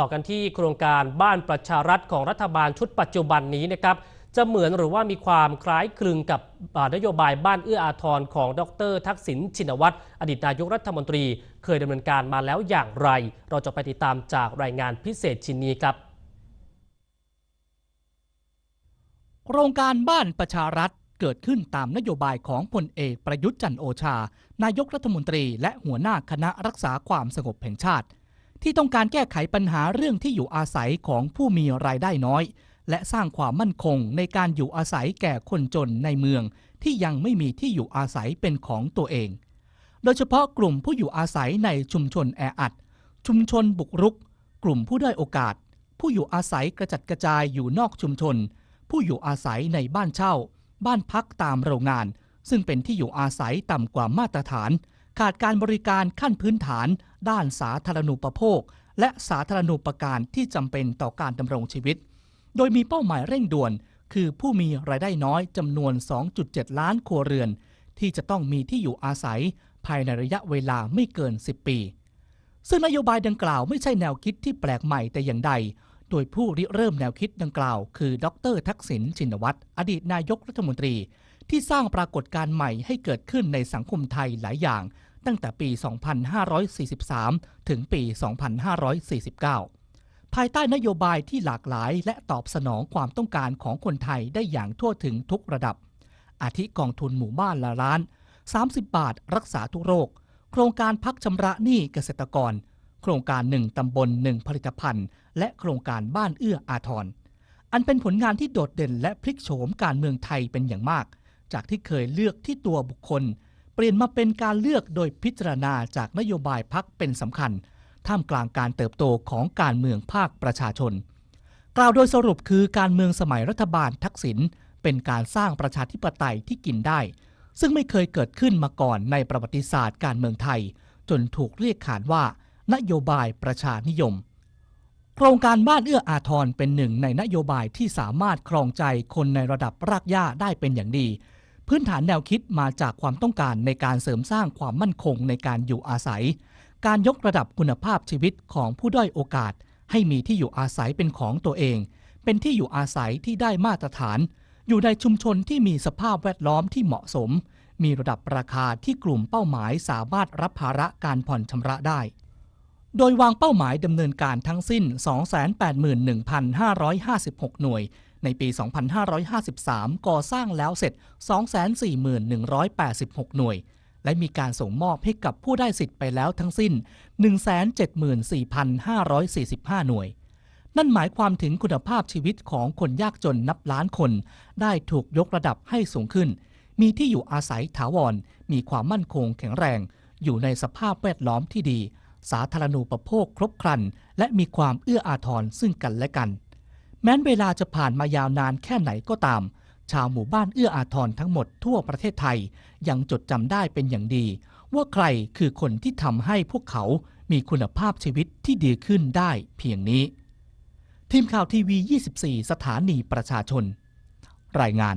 ต่อกันที่โครงการบ้านประชารัฐของรัฐบาลชุดปัจจุบันนี้นะครับจะเหมือนหรือว่ามีความคล้ายคลึงกับนโยบายบ้านเอื้ออาทรของดร ทักษิณชินวัตรอดีตนายกรัฐมนตรี เคยดำเนินการมาแล้วอย่างไร เราจะไปติดตามจากรายงานพิเศษชิ้นนี้ครับ โครงการบ้านประชารัฐเกิดขึ้นตามนโยบายของพลเอกประยุทธ์จันโอชา นายกรัฐมนตรี และหัวหน้าคณะรักษาความสงบแห่งชาติ ที่ต้องการแก้ไขปัญหาเรื่องที่อยู่อาศัยของผู้มีรายได้น้อย และสร้างความมั่นคงในการอยู่อาศัยแก่คนจนในเมือง ที่ยังไม่มีที่อยู่อาศัยเป็นของตัวเอง โดยเฉพาะกลุ่มผู้อยู่อาศัยในชุมชนแออัด ชุมชนบุกรุก กลุ่มผู้ด้อยโอกาส ผู้อยู่อาศัยกระจัดกระจายอยู่นอกชุมชน ผู้อยู่อาศัยในบ้านเช่า บ้านพักตามโรงงาน ซึ่งเป็นที่อยู่อาศัยต่ำกว่ามาตรฐาน ขาดการบริการขั้นพื้นฐาน ด้านสาธารณูปโภค และสาธารณูปการที่จำเป็นต่อการดำรงชีวิต โดยมีเป้าหมายเร่งด่วน คือผู้มีรายได้น้อยจำนวน 2.7 ล้านครัวเรือน ที่จะต้องมีที่อยู่อาศัย ภายในระยะเวลาไม่เกิน 10 ปี ซึ่งนโยบายดังกล่าวไม่ใช่แนวคิดที่แปลกใหม่แต่อย่างใด โดยผู้ริเริ่มแนวคิดดังกล่าว คือดรทักษิณชินวัตรอดีตนายกรัฐมนตรีที่สร้างปรากฏการณ์ใหม่ให้เกิดขึ้นในสังคมไทยหลายอย่าง ตั้งแต่ปี 2543 ถึงปี 2549 ภายใต้นโยบายที่หลากหลายและตอบสนองความต้องการของคนไทยได้อย่างทั่วถึงทุกระดับ อาทิกองทุนหมู่บ้านละล้าน 30 บาทรักษาทุกโรค โครงการพักชำระหนี้เกษตรกร โครงการหนึ่งตำบลหนึ่งผลิตภัณฑ์ และโครงการบ้านเอื้ออาทรอันเป็นผลงานที่โดดเด่นและพลิกโฉมการเมืองไทยเป็นอย่างมาก จากที่เคยเลือกที่ตัวบุคคล เปลี่ยนมาเป็นการเลือกโดยพิจารณาจากนโยบายพักเป็นสำคัญ ท่ามกลางการเติบโตของการเมืองภาคประชาชน กล่าวโดยสรุปคือการเมืองสมัยรัฐบาลทักษิณเป็นการสร้างประชาธิปไตยที่กินได้ ซึ่งไม่เคยเกิดขึ้นมาก่อนในประวัติศาสตร์การเมืองไทย จนถูกเรียกขานว่า นโยบายประชานิยมโครงการบ้านเอื้ออาทรเป็นหนึ่งในนโยบายที่สามารถครองใจคนในระดับรากหญ้าได้เป็นอย่างดี พื้นฐานแนวคิดมาจากความต้องการในการเสริมสร้างความมั่นคงในการอยู่อาศัย การยกระดับคุณภาพชีวิตของผู้ด้อยโอกาส ให้มีที่อยู่อาศัยเป็นของตัวเอง เป็นที่อยู่อาศัยที่ได้มาตรฐาน อยู่ในชุมชนที่มีสภาพแวดล้อมที่เหมาะสม มีระดับราคาที่กลุ่มเป้าหมายสามารถรับภาระการผ่อนชำระได้ โดยวางเป้าหมายดำเนินการทั้งสิ้น 281,556 หน่วย ในปี 2553 ก่อสร้างแล้วเสร็จ 241,186 หน่วย และมีการส่งมอบให้กับผู้ได้สิทธิ์ไปแล้วทั้งสิ้น 174,545 หน่วย นั่นหมายความถึงคุณภาพชีวิตของคนยากจนนับล้านคน ได้ถูกยกระดับให้สูงขึ้น มีที่อยู่อาศัยถาวร มีความมั่นคงแข็งแรง อยู่ในสภาพแวดล้อมที่ดี สาธารณูปโภคครบครัน และมีความเอื้ออาทรซึ่งกันและกัน แม้นเวลาจะผ่านมายาวนานแค่ไหนก็ตาม ชาวหมู่บ้านเอื้ออาทรทั้งหมดทั่วประเทศไทย ยังจดจำได้เป็นอย่างดี ว่าใครคือคนที่ทำให้พวกเขามีคุณภาพชีวิตที่ดีขึ้นได้เพียงนี้ ทีมข่าวทีวี 24 สถานีประชาชน รายงาน